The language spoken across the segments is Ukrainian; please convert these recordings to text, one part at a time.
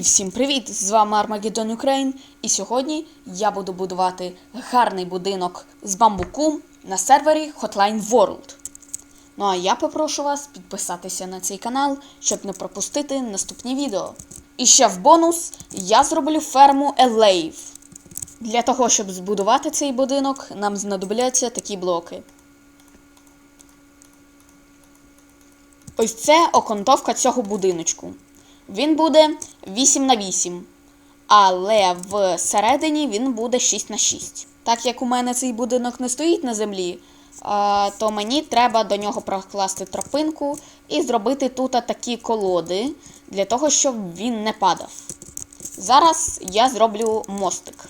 Всім привіт! З вами Armageddon Ukraine. І сьогодні я буду будувати гарний будинок з бамбуку на сервері Hotline World. Ну а я попрошу вас підписатися на цей канал, щоб не пропустити наступні відео. І ще в бонус я зроблю ферму Елейв. Для того, щоб збудувати цей будинок, нам знадобляться такі блоки. Ось це окантовка цього будиночку. Він буде 8 на 8, але всередині він буде 6 на 6. Так як у мене цей будинок не стоїть на землі, то мені треба до нього прокласти тропинку і зробити тут такі колоди, для того, щоб він не падав. Зараз я зроблю мостик.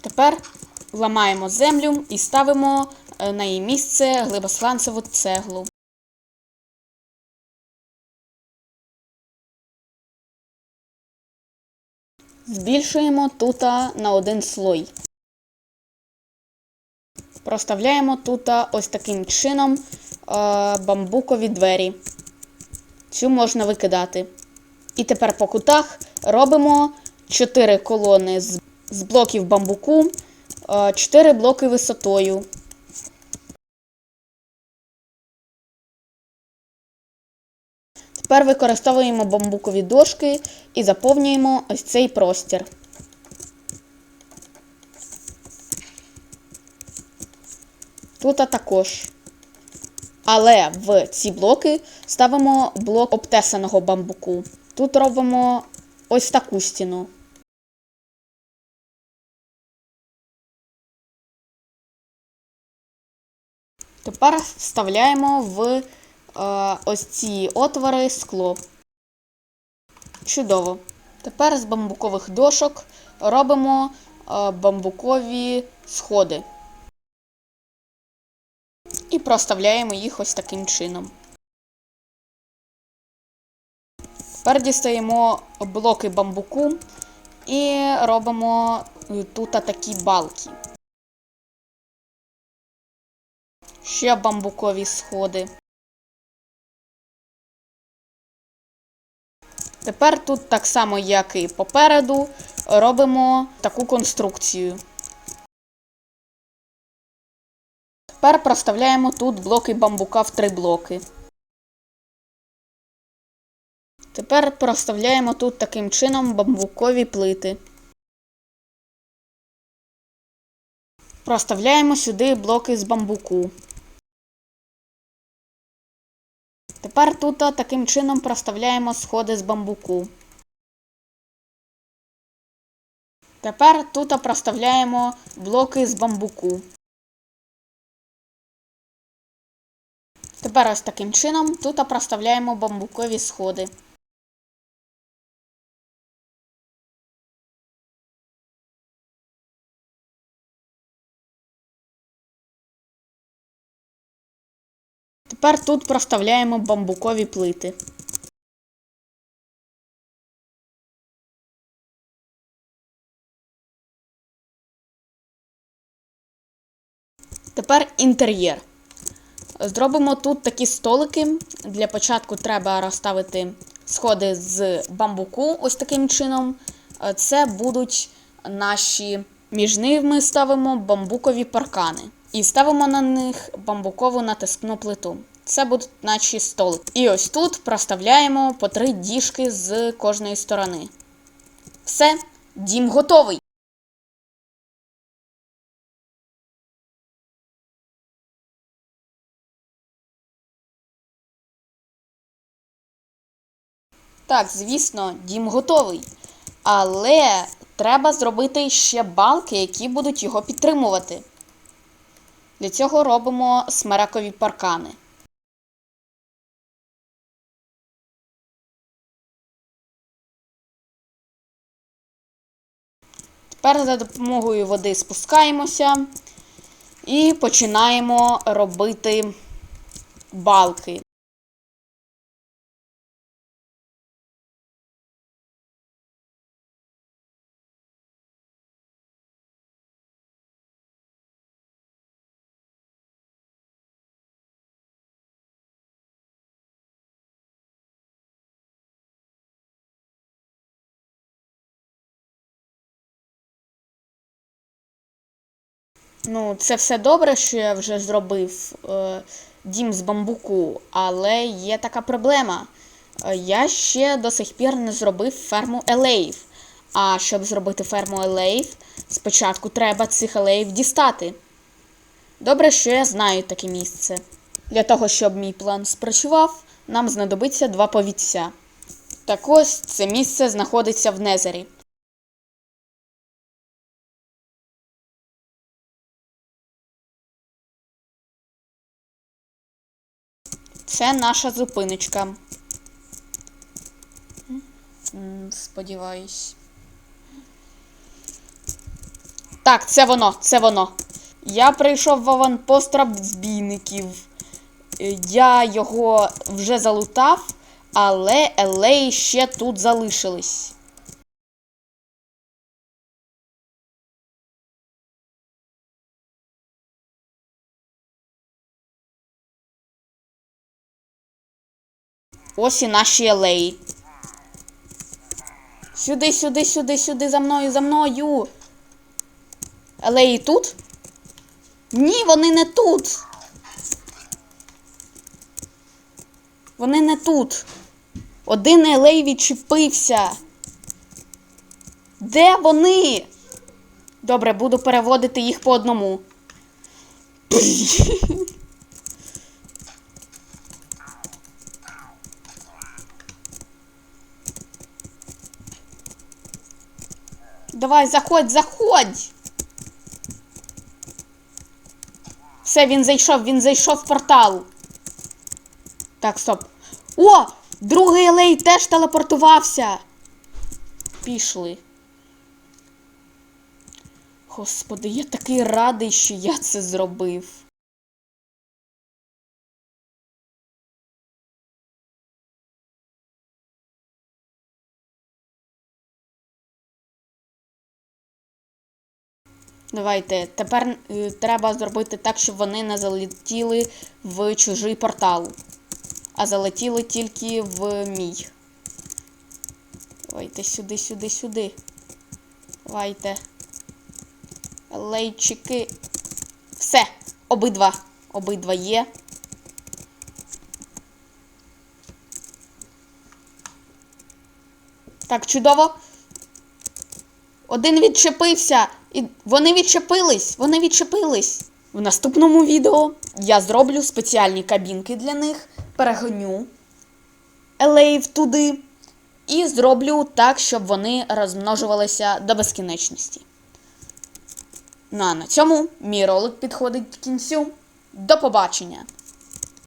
Тепер ламаємо землю і ставимо е, на її місце глибосланцеву цеглу. Збільшуємо тут на один слой. Проставляємо тут ось таким чином е, бамбукові двері. Цю можна викидати. І тепер по кутах робимо 4 колони з з блоків бамбуку, 4 блоки висотою. Тепер використовуємо бамбукові дошки і заповнюємо ось цей простір. Тут також. Але в ці блоки ставимо блок обтесаного бамбуку. Тут робимо ось таку стіну. Тепер вставляємо в е, ось ці отвори скло. Чудово. Тепер з бамбукових дошок робимо е, бамбукові сходи. І проставляємо їх ось таким чином. Тепер дістаємо блоки бамбуку і робимо тут такі балки. Ще бамбукові сходи. Тепер тут, так само, як і попереду, робимо таку конструкцію. Тепер проставляємо тут блоки бамбука в три блоки. Тепер проставляємо тут таким чином бамбукові плити. Проставляємо сюди блоки з бамбуку. Тепер тут таким чином проставляємо сходи з бамбуку. Тепер тут проставляємо блоки з бамбуку. Тепер ось таким чином тут проставляємо бамбукові сходи. Тепер тут проставляємо бамбукові плити. Тепер інтер'єр. Зробимо тут такі столики. Для початку треба розставити сходи з бамбуку, ось таким чином. Це будуть наші між ними ставимо бамбукові паркани. І ставимо на них бамбукову натискну плиту. Це будуть наші столики. І ось тут проставляємо по три діжки з кожної сторони. Все, дім готовий. Так, звісно, дім готовий. Але треба зробити ще балки, які будуть його підтримувати. Для цього робимо смерекові паркани. Тепер за допомогою води спускаємося і починаємо робити балки. Ну, це все добре, що я вже зробив е, дім з бамбуку, але є така проблема. Е, я ще до сих пір не зробив ферму елеїв. А щоб зробити ферму елеїв, спочатку треба цих елеїв дістати. Добре, що я знаю таке місце. Для того, щоб мій план спрацював, нам знадобиться два повідця. Так ось це місце знаходиться в Незері. Це наша зупиночка. Сподіваюсь. Так, це воно, це воно. Я прийшов в аванпост розбійників. Е, Я його вже залутав, але елеї ще тут залишились. Ось і наші елеї. Сюди, сюди, сюди, сюди, за мною, за мною. Елеї тут? Ні, вони не тут. Вони не тут. Один елей відчепився. Де вони? Добре, буду переводити їх по одному. Давай, заходь, заходь. Все, він зайшов, він зайшов в портал. Так, стоп. О! Другий елей теж телепортувався. Пішли. Господи, я такий радий, що я це зробив. Давайте. Тепер е, треба зробити так, щоб вони не залетіли в чужий портал, а залетіли тільки в мій. Давайте сюди, сюди, сюди. Давайте. Лейчики. Все. Обидва. Обидва є. Так, чудово. Один відчепився. І вони відчепились. Вони відчепились. В наступному відео я зроблю спеціальні кабінки для них, перегоню елеїв туди і зроблю так, щоб вони розмножувалися до безкінечності. Ну а на цьому мій ролик підходить к кінцю. До побачення!